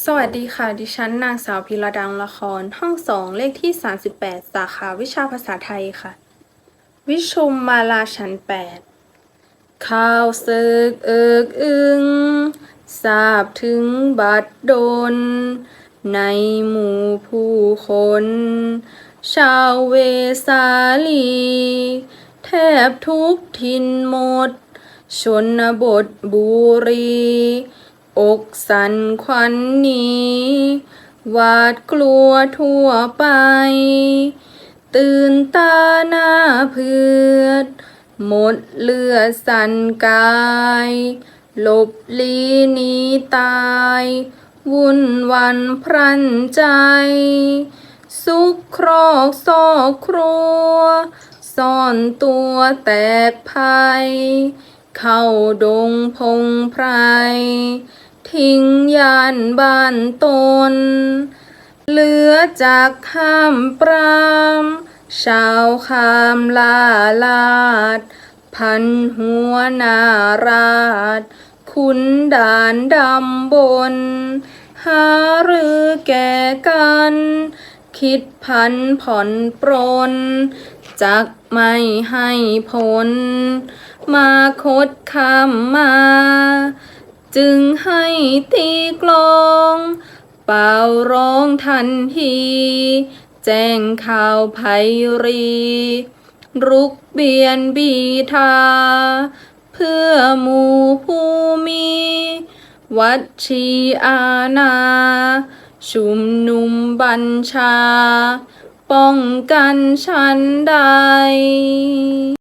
สวัสดีค่ะ ดิฉันนางสาวพิรดังละคร ห้องสองเลขที่ 38 สาขาวิชาภาษาไทยค่ะ วิชุมมาลาชั้น8ข่าวศึกเอิกอึงทราบถึงบัดดล ในหมู่ผู้คน ชาวเวสาลี แทบทุกทินหมด ชนบทบุรี อกสันขวัญหนีหวาดกลัวทั่วไป ตื่นตาหน้าเพือดหมดเลือดสันกายหลบลีหนีตาย วุ่นวันพรันใจ สุขครอกซอกครัว ซ่อนตัวแตกภัย เข้าดงพงไพร ทิ้งยานบ้านตน เหลือจากข้ามปรามชาวคามลาลาด พันหัวนาราชคุณด่านดำบน หารือแก่กัน คิดพันผ่อนปรน จักไม่ให้ผลมาคดคำมา จึงให้ตีกลองเป่าร้องทันที แจ้งข่าวไพรี รุกเบียนบีทา เพื่อหมู่ผู้มี วัดชีอาณาชุมนุมบัญชา ป้องกันชั้นใด